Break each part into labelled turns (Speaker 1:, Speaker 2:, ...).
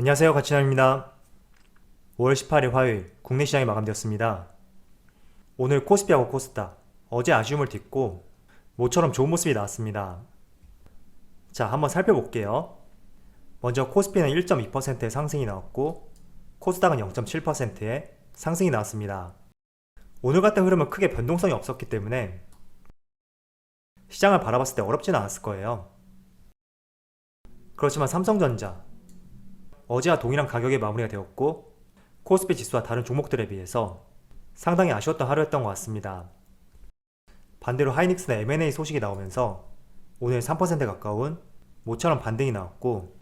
Speaker 1: 안녕하세요. 가치남입니다. 5월 18일 화요일 국내 시장이 마감되었습니다. 오늘 코스피하고 코스닥 어제 아쉬움을 딛고 모처럼 좋은 모습이 나왔습니다. 자, 한번 살펴볼게요. 먼저 코스피는 1.2%의 상승이 나왔고 코스닥은 0.7%의 상승이 나왔습니다. 오늘 같은 흐름은 크게 변동성이 없었기 때문에 시장을 바라봤을 때 어렵지는 않았을 거예요. 그렇지만 삼성전자, 어제와 동일한 가격에 마무리가 되었고 코스피 지수와 다른 종목들에 비해서 상당히 아쉬웠던 하루였던 것 같습니다. 반대로 하이닉스나 M&A 소식이 나오면서 오늘 3% 가까운 모처럼 반등이 나왔고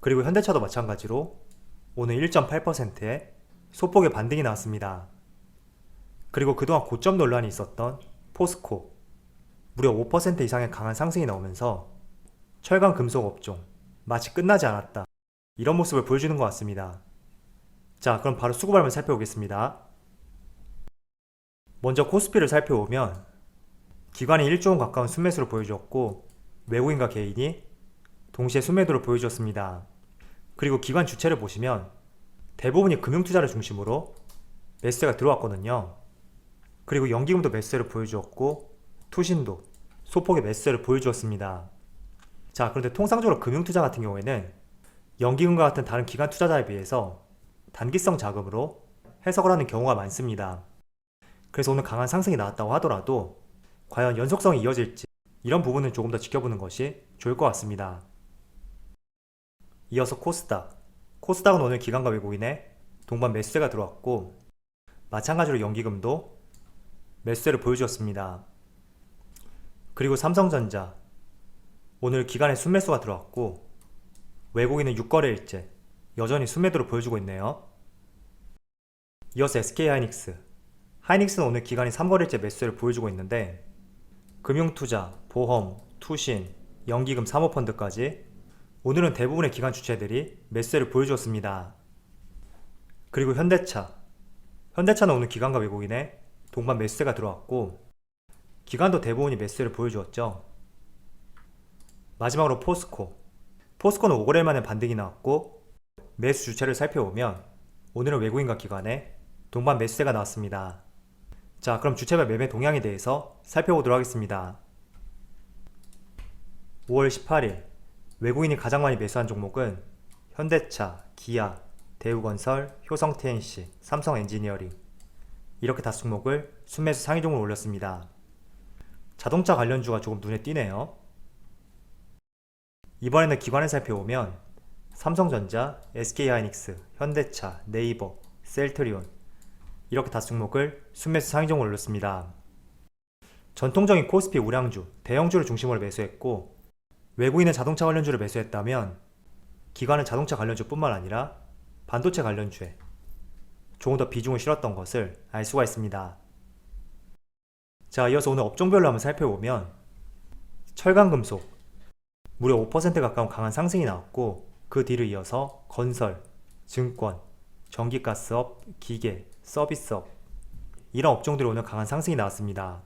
Speaker 1: 그리고 현대차도 마찬가지로 오늘 1.8%의 소폭의 반등이 나왔습니다. 그리고 그동안 고점 논란이 있었던 포스코 무려 5% 이상의 강한 상승이 나오면서 철강 금속 업종 마치 끝나지 않았다. 이런 모습을 보여주는 것 같습니다. 자, 그럼 바로 수급 발만 살펴보겠습니다. 먼저 코스피를 살펴보면 기관이 1조 원 가까운 순매수를 보여주었고 외국인과 개인이 동시에 순매도를 보여주었습니다. 그리고 기관 주체를 보시면 대부분이 금융투자를 중심으로 매수세가 들어왔거든요. 그리고 연기금도 매수세를 보여주었고 투신도 소폭의 매수세를 보여주었습니다. 자, 그런데 통상적으로 금융투자 같은 경우에는 연기금과 같은 다른 기관 투자자에 비해서 단기성 자금으로 해석을 하는 경우가 많습니다. 그래서 오늘 강한 상승이 나왔다고 하더라도 과연 연속성이 이어질지 이런 부분은 조금 더 지켜보는 것이 좋을 것 같습니다. 이어서 코스닥. 코스닥은 오늘 기관과 외국인의 동반 매수세가 들어왔고 마찬가지로 연기금도 매수세를 보여주었습니다. 그리고 삼성전자 오늘 기간에 순매수가 들어왔고 외국인은 6거래일째 여전히 순매도를 보여주고 있네요. 이어서 SK하이닉스 하이닉스는 오늘 기간이 3거래일째 매수를 보여주고 있는데 금융투자, 보험, 투신, 연기금 사모펀드까지 오늘은 대부분의 기관 주체들이 매수를 보여주었습니다. 그리고 현대차 현대차는 오늘 기관과 외국인의 동반 매수세가 들어왔고 기관도 대부분이 매수를 보여주었죠. 마지막으로 포스코. 포스코는 5거래일 만에 반등이 나왔고 매수 주체를 살펴보면 오늘은 외국인과 기관의 동반 매수세가 나왔습니다. 자, 그럼 주체별 매매 동향에 대해서 살펴보도록 하겠습니다. 5월 18일 외국인이 가장 많이 매수한 종목은 현대차, 기아, 대우건설, 효성TNC, 삼성엔지니어링 이렇게 다섯 종목을 순매수 상위 종으로 올렸습니다. 자동차 관련주가 조금 눈에 띄네요. 이번에는 기관을 살펴보면 삼성전자, SK하이닉스, 현대차, 네이버, 셀트리온 이렇게 다섯 종목을 순매수 상위종으로 올렸습니다. 전통적인 코스피 우량주, 대형주를 중심으로 매수했고 외국인은 자동차 관련주를 매수했다면 기관은 자동차 관련주뿐만 아니라 반도체 관련주에 조금 더 비중을 실었던 것을 알 수가 있습니다. 자, 이어서 오늘 업종별로 한번 살펴보면 철강금속 무려 5% 가까운 강한 상승이 나왔고 그 뒤를 이어서 건설, 증권, 전기가스업, 기계, 서비스업 이런 업종들이 오늘 강한 상승이 나왔습니다.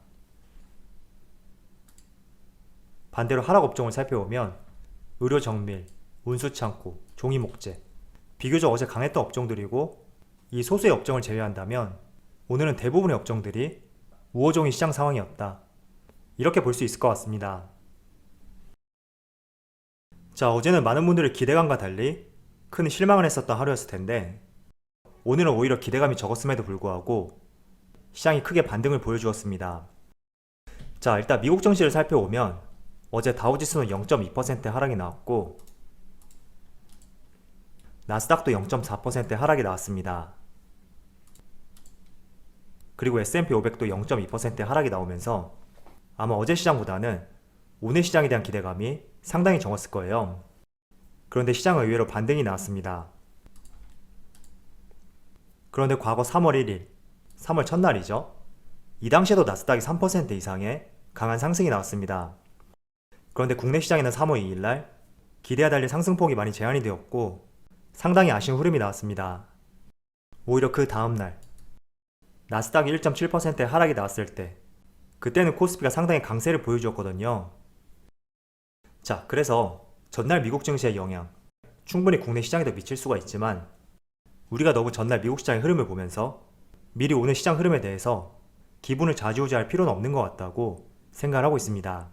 Speaker 1: 반대로 하락 업종을 살펴보면 의료 정밀, 운수 창고, 종이 목재 비교적 어제 강했던 업종들이고 이 소수의 업종을 제외한다면 오늘은 대부분의 업종들이 우호종이 시장 상황이었다. 이렇게 볼 수 있을 것 같습니다. 자, 어제는 많은 분들이 기대감과 달리 큰 실망을 했었던 하루였을 텐데 오늘은 오히려 기대감이 적었음에도 불구하고 시장이 크게 반등을 보여주었습니다. 자, 일단 미국 증시를 살펴보면 어제 다우지수는 0.2% 하락이 나왔고 나스닥도 0.4% 하락이 나왔습니다. 그리고 S&P 500도 0.2% 하락이 나오면서 아마 어제 시장보다는 오늘 시장에 대한 기대감이 상당히 적었을 거예요. 그런데 시장은 의외로 반등이 나왔습니다. 그런데 과거 3월 1일, 3월 첫날이죠. 이 당시에도 나스닥이 3% 이상의 강한 상승이 나왔습니다. 그런데 국내 시장에는 3월 2일 날 기대와 달리 상승폭이 많이 제한이 되었고 상당히 아쉬운 흐름이 나왔습니다. 오히려 그 다음날 나스닥이 1.7%의 하락이 나왔을 때 그때는 코스피가 상당히 강세를 보여주었거든요. 자, 그래서 전날 미국 증시의 영향, 충분히 국내 시장에도 미칠 수가 있지만 우리가 너무 전날 미국 시장의 흐름을 보면서 미리 오는 시장 흐름에 대해서 기분을 좌지우지할 필요는 없는 것 같다고 생각을 하고 있습니다.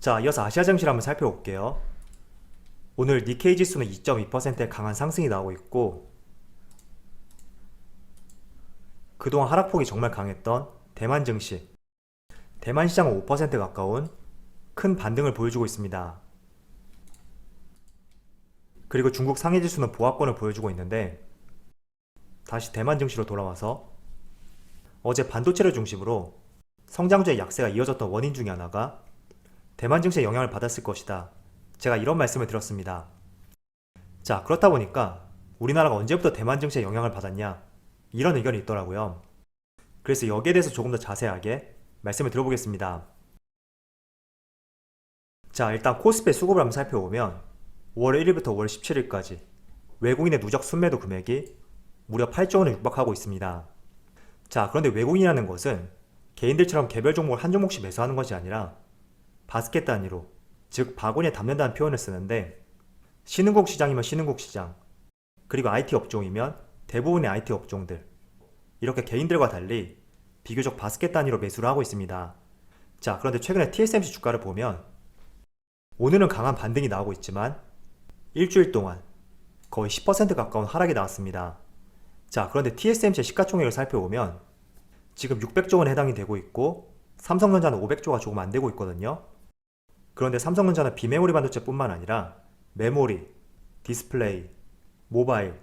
Speaker 1: 자, 이어서 아시아 증시를 한번 살펴볼게요. 오늘 니케이 지수는 2.2%의 강한 상승이 나오고 있고 그동안 하락폭이 정말 강했던 대만 증시 대만 시장은 5% 가까운 큰 반등을 보여주고 있습니다. 그리고 중국 상해 지수는 보합권을 보여주고 있는데 다시 대만 증시로 돌아와서 어제 반도체를 중심으로 성장주의 약세가 이어졌던 원인 중에 하나가 대만 증시의 영향을 받았을 것이다. 제가 이런 말씀을 드렸습니다. 자, 그렇다 보니까 우리나라가 언제부터 대만 증시의 영향을 받았냐? 이런 의견이 있더라고요. 그래서 여기에 대해서 조금 더 자세하게 말씀을 들어보겠습니다. 자, 일단 코스피의 수급을 한번 살펴보면 5월 1일부터 5월 17일까지 외국인의 누적 순매도 금액이 무려 8조 원을 육박하고 있습니다. 자, 그런데 외국인이라는 것은 개인들처럼 개별 종목을 한 종목씩 매수하는 것이 아니라 바스켓 단위로, 즉 바구니에 담는다는 표현을 쓰는데 신흥국 시장이면 신흥국 시장, 그리고 IT 업종이면 대부분의 IT 업종들 이렇게 개인들과 달리 비교적 바스켓 단위로 매수를 하고 있습니다. 자, 그런데 최근에 TSMC 주가를 보면 오늘은 강한 반등이 나오고 있지만 일주일 동안 거의 10% 가까운 하락이 나왔습니다. 자, 그런데 TSMC의 시가총액을 살펴보면 지금 600조 원에 해당이 되고 있고 삼성전자는 500조가 조금 안 되고 있거든요. 그런데 삼성전자는 비메모리 반도체뿐만 아니라 메모리, 디스플레이, 모바일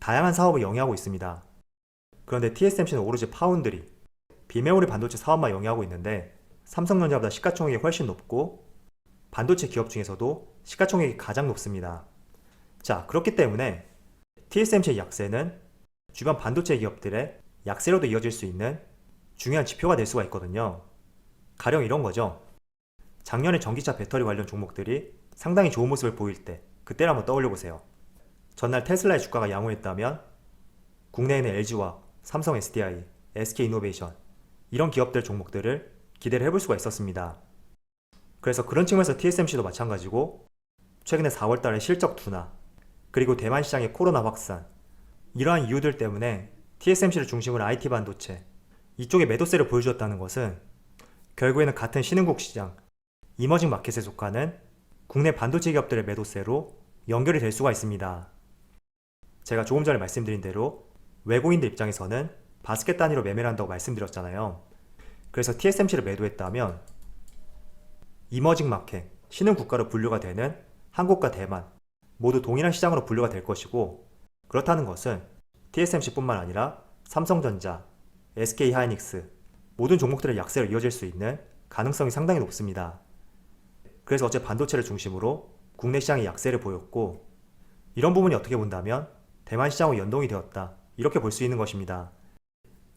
Speaker 1: 다양한 사업을 영위하고 있습니다. 그런데 TSMC는 오로지 파운드리, 비메모리 반도체 사업만 영위하고 있는데 삼성전자보다 시가총액이 훨씬 높고 반도체 기업 중에서도 시가총액이 가장 높습니다. 자, 그렇기 때문에 TSMC의 약세는 주변 반도체 기업들의 약세로도 이어질 수 있는 중요한 지표가 될 수가 있거든요. 가령 이런 거죠. 작년에 전기차 배터리 관련 종목들이 상당히 좋은 모습을 보일 때 그때를 한번 떠올려 보세요. 전날 테슬라의 주가가 양호했다면 국내에는 LG와 삼성 SDI, SK 이노베이션 이런 기업들 종목들을 기대를 해볼 수가 있었습니다. 그래서 그런 측면에서 TSMC도 마찬가지고 최근에 4월 달에 실적 둔화 그리고 대만 시장의 코로나 확산 이러한 이유들 때문에 TSMC를 중심으로 IT 반도체 이쪽에 매도세를 보여주었다는 것은 결국에는 같은 신흥국 시장 이머징 마켓에 속하는 국내 반도체 기업들의 매도세로 연결이 될 수가 있습니다. 제가 조금 전에 말씀드린 대로 외국인들 입장에서는 바스켓 단위로 매매를 한다고 말씀드렸잖아요. 그래서 TSMC를 매도했다면 이머징 마켓, 신흥 국가로 분류가 되는 한국과 대만 모두 동일한 시장으로 분류가 될 것이고 그렇다는 것은 TSMC뿐만 아니라 삼성전자, SK 하이닉스 모든 종목들의 약세로 이어질 수 있는 가능성이 상당히 높습니다. 그래서 어제 반도체를 중심으로 국내 시장이 약세를 보였고 이런 부분이 어떻게 본다면 대만 시장과 연동이 되었다 이렇게 볼 수 있는 것입니다.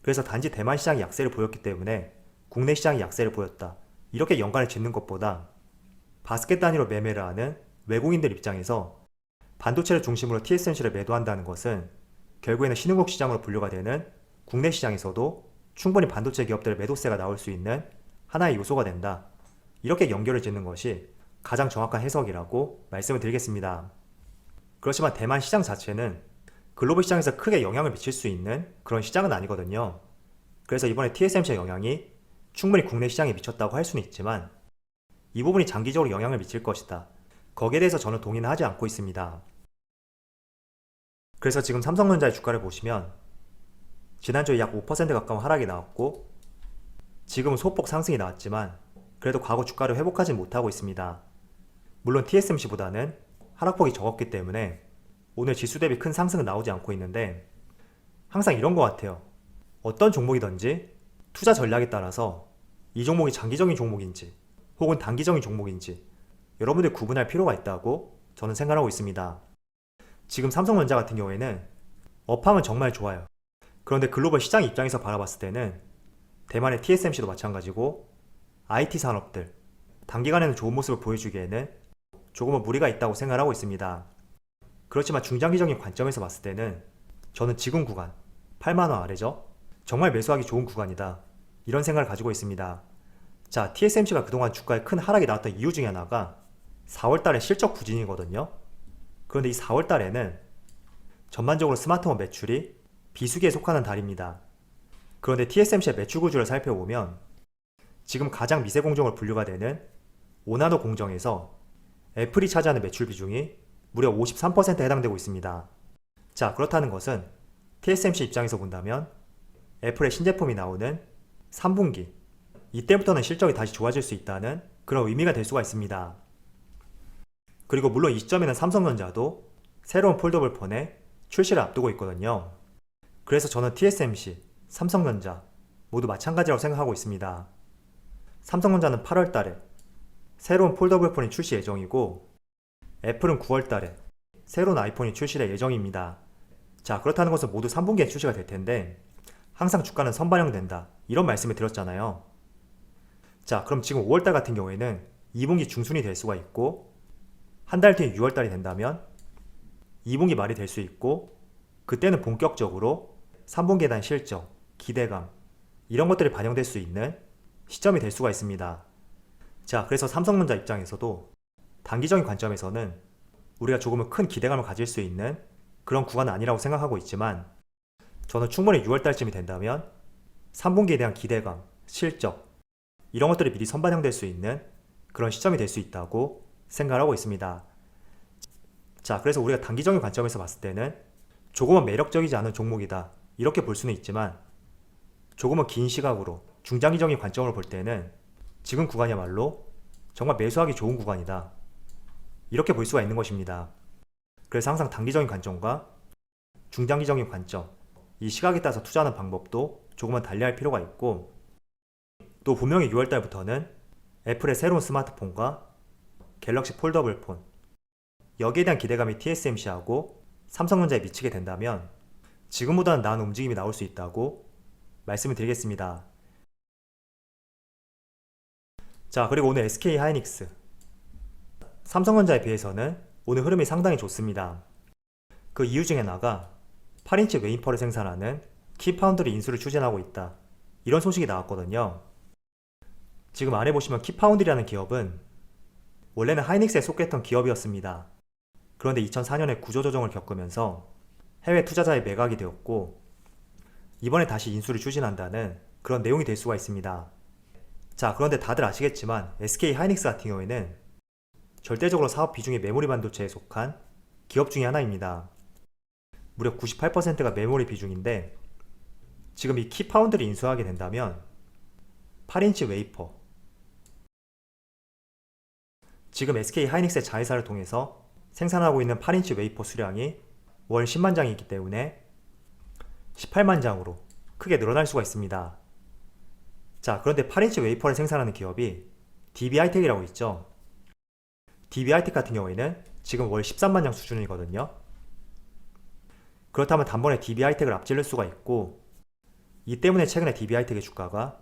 Speaker 1: 그래서 단지 대만 시장이 약세를 보였기 때문에 국내 시장이 약세를 보였다 이렇게 연관을 짓는 것보다 바스켓 단위로 매매를 하는 외국인들 입장에서 반도체를 중심으로 TSMC를 매도한다는 것은 결국에는 신흥국 시장으로 분류가 되는 국내 시장에서도 충분히 반도체 기업들의 매도세가 나올 수 있는 하나의 요소가 된다. 이렇게 연결을 짓는 것이 가장 정확한 해석이라고 말씀을 드리겠습니다. 그렇지만 대만 시장 자체는 글로벌 시장에서 크게 영향을 미칠 수 있는 그런 시장은 아니거든요. 그래서 이번에 TSMC의 영향이 충분히 국내 시장에 미쳤다고 할 수는 있지만 이 부분이 장기적으로 영향을 미칠 것이다. 거기에 대해서 저는 동의는 하지 않고 있습니다. 그래서 지금 삼성전자의 주가를 보시면 지난주에 약 5% 가까운 하락이 나왔고 지금은 소폭 상승이 나왔지만 그래도 과거 주가를 회복하지 못하고 있습니다. 물론 TSMC보다는 하락폭이 적었기 때문에 오늘 지수 대비 큰 상승은 나오지 않고 있는데 항상 이런 것 같아요. 어떤 종목이든지 투자 전략에 따라서 이 종목이 장기적인 종목인지 혹은 단기적인 종목인지 여러분들 구분할 필요가 있다고 저는 생각하고 있습니다. 지금 삼성전자 같은 경우에는 업황은 정말 좋아요. 그런데 글로벌 시장 입장에서 바라봤을 때는 대만의 TSMC도 마찬가지고 IT 산업들 단기간에는 좋은 모습을 보여주기에는 조금은 무리가 있다고 생각하고 있습니다. 그렇지만 중장기적인 관점에서 봤을 때는 저는 지금 구간 8만원 아래죠? 정말 매수하기 좋은 구간이다. 이런 생각을 가지고 있습니다. 자, TSMC가 그동안 주가에 큰 하락이 나왔던 이유 중에 하나가 4월 달에 실적 부진이거든요. 그런데 이 4월 달에는 전반적으로 스마트폰 매출이 비수기에 속하는 달입니다. 그런데 TSMC의 매출 구조를 살펴보면 지금 가장 미세 공정으로 분류가 되는 5나노 공정에서 애플이 차지하는 매출 비중이 무려 53%에 해당되고 있습니다. 자, 그렇다는 것은 TSMC 입장에서 본다면 애플의 신제품이 나오는 3분기 이때부터는 실적이 다시 좋아질 수 있다는 그런 의미가 될 수가 있습니다. 그리고 물론 이 시점에는 삼성전자도 새로운 폴더블 폰의 출시를 앞두고 있거든요. 그래서 저는 TSMC, 삼성전자 모두 마찬가지라고 생각하고 있습니다. 삼성전자는 8월 달에 새로운 폴더블 폰이 출시 예정이고 애플은 9월 달에 새로운 아이폰이 출시될 예정입니다. 자, 그렇다는 것은 모두 3분기에 출시가 될 텐데 항상 주가는 선반영된다. 이런 말씀을 드렸잖아요. 자, 그럼 지금 5월 달 같은 경우에는 2분기 중순이 될 수가 있고 한 달 뒤에 6월 달이 된다면 2분기 말이 될 수 있고 그때는 본격적으로 3분기에 대한 실적, 기대감 이런 것들이 반영될 수 있는 시점이 될 수가 있습니다. 자, 그래서 삼성전자 입장에서도 단기적인 관점에서는 우리가 조금은 큰 기대감을 가질 수 있는 그런 구간은 아니라고 생각하고 있지만 저는 충분히 6월달쯤이 된다면 3분기에 대한 기대감, 실적 이런 것들이 미리 선반영될 수 있는 그런 시점이 될 수 있다고 생각하고 있습니다. 자, 그래서 우리가 단기적인 관점에서 봤을 때는 조금은 매력적이지 않은 종목이다. 이렇게 볼 수는 있지만 조금은 긴 시각으로 중장기적인 관점으로 볼 때는 지금 구간이야말로 정말 매수하기 좋은 구간이다. 이렇게 볼 수가 있는 것입니다. 그래서 항상 단기적인 관점과 중장기적인 관점, 이 시각에 따라서 투자하는 방법도 조금은 달리할 필요가 있고 또 분명히 6월 달부터는 애플의 새로운 스마트폰과 갤럭시 폴더블 폰 여기에 대한 기대감이 TSMC하고 삼성전자에 미치게 된다면 지금보다는 나은 움직임이 나올 수 있다고 말씀을 드리겠습니다. 자, 그리고 오늘 SK 하이닉스 삼성전자에 비해서는 오늘 흐름이 상당히 좋습니다. 그 이유 중에 하나가 8인치 웨이퍼를 생산하는 키파운드리 인수를 추진하고 있다. 이런 소식이 나왔거든요. 지금 아래 보시면 키파운드리라는 기업은 원래는 하이닉스에 속했던 기업이었습니다. 그런데 2004년에 구조조정을 겪으면서 해외 투자자의 매각이 되었고 이번에 다시 인수를 추진한다는 그런 내용이 될 수가 있습니다. 자, 그런데 다들 아시겠지만 SK 하이닉스 같은 경우에는 절대적으로 사업 비중이 메모리 반도체에 속한 기업 중의 하나입니다. 무려 98%가 메모리 비중인데 지금 이 키파운드를 인수하게 된다면 8인치 웨이퍼 지금 SK 하이닉스의 자회사를 통해서 생산하고 있는 8인치 웨이퍼 수량이 월 10만 장이기 때문에 18만 장으로 크게 늘어날 수가 있습니다. 자, 그런데 8인치 웨이퍼를 생산하는 기업이 DB하이텍이라고 있죠. DB하이텍 같은 경우에는 지금 월 13만 장 수준이거든요. 그렇다면 단번에 DB하이텍을 앞질릴 수가 있고 이 때문에 최근에 DB하이텍의 주가가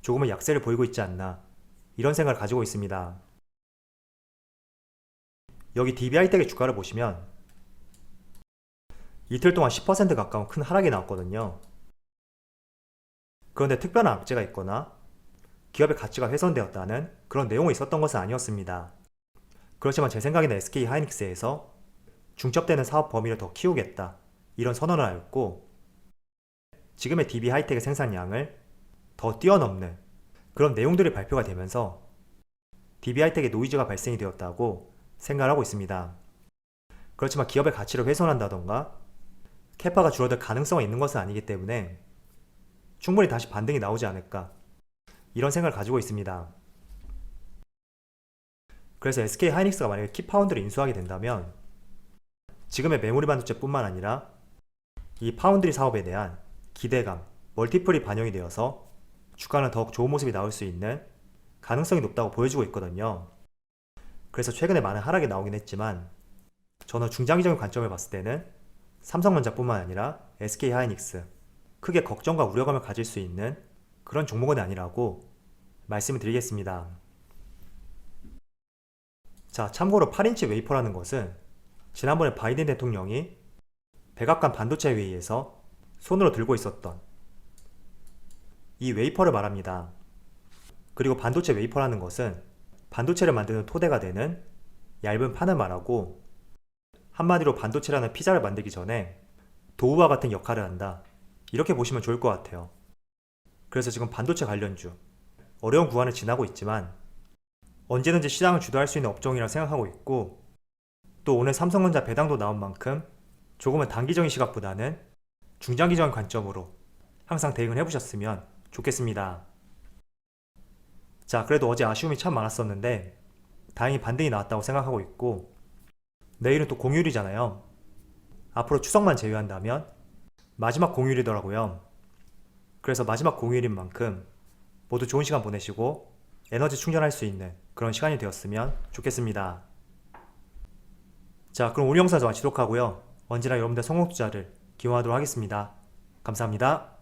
Speaker 1: 조금은 약세를 보이고 있지 않나 이런 생각을 가지고 있습니다. 여기 DB하이텍의 주가를 보시면 이틀 동안 10% 가까운 큰 하락이 나왔거든요. 그런데 특별한 악재가 있거나 기업의 가치가 훼손되었다는 그런 내용이 있었던 것은 아니었습니다. 그렇지만 제 생각에는 SK 하이닉스에서 중첩되는 사업 범위를 더 키우겠다 이런 선언을 하였고 지금의 DB 하이텍의 생산량을 더 뛰어넘는 그런 내용들이 발표가 되면서 DB 하이텍의 노이즈가 발생이 되었다고 생각을 하고 있습니다. 그렇지만 기업의 가치를 훼손한다던가 캐파가 줄어들 가능성이 있는 것은 아니기 때문에 충분히 다시 반등이 나오지 않을까 이런 생각을 가지고 있습니다. 그래서 SK 하이닉스가 만약에 키파운드를 인수하게 된다면 지금의 메모리 반도체뿐만 아니라 이 파운드리 사업에 대한 기대감, 멀티플이 반영이 되어서 주가는 더욱 좋은 모습이 나올 수 있는 가능성이 높다고 보여주고 있거든요. 그래서 최근에 많은 하락이 나오긴 했지만 저는 중장기적인 관점을 봤을 때는 삼성전자뿐만 아니라 SK 하이닉스 크게 걱정과 우려감을 가질 수 있는 그런 종목은 아니라고 말씀을 드리겠습니다. 자, 참고로 8인치 웨이퍼라는 것은 지난번에 바이든 대통령이 백악관 반도체 회의에서 손으로 들고 있었던 이 웨이퍼를 말합니다. 그리고 반도체 웨이퍼라는 것은 반도체를 만드는 토대가 되는 얇은 판을 말하고 한마디로 반도체라는 피자를 만들기 전에 도우와 같은 역할을 한다. 이렇게 보시면 좋을 것 같아요. 그래서 지금 반도체 관련주 어려운 구간을 지나고 있지만 언제든지 시장을 주도할 수 있는 업종이라 생각하고 있고 또 오늘 삼성전자 배당도 나온 만큼 조금은 단기적인 시각보다는 중장기적인 관점으로 항상 대응을 해보셨으면 좋겠습니다. 자, 그래도 어제 아쉬움이 참 많았었는데 다행히 반등이 나왔다고 생각하고 있고 내일은 또 공휴일이잖아요. 앞으로 추석만 제외한다면 마지막 공휴일이더라고요. 그래서 마지막 공휴일인 만큼 모두 좋은 시간 보내시고 에너지 충전할 수 있는 그런 시간이 되었으면 좋겠습니다. 자, 그럼 오늘 영상 마치도록 하고요. 언제나 여러분들 성공 투자를 기원하도록 하겠습니다. 감사합니다.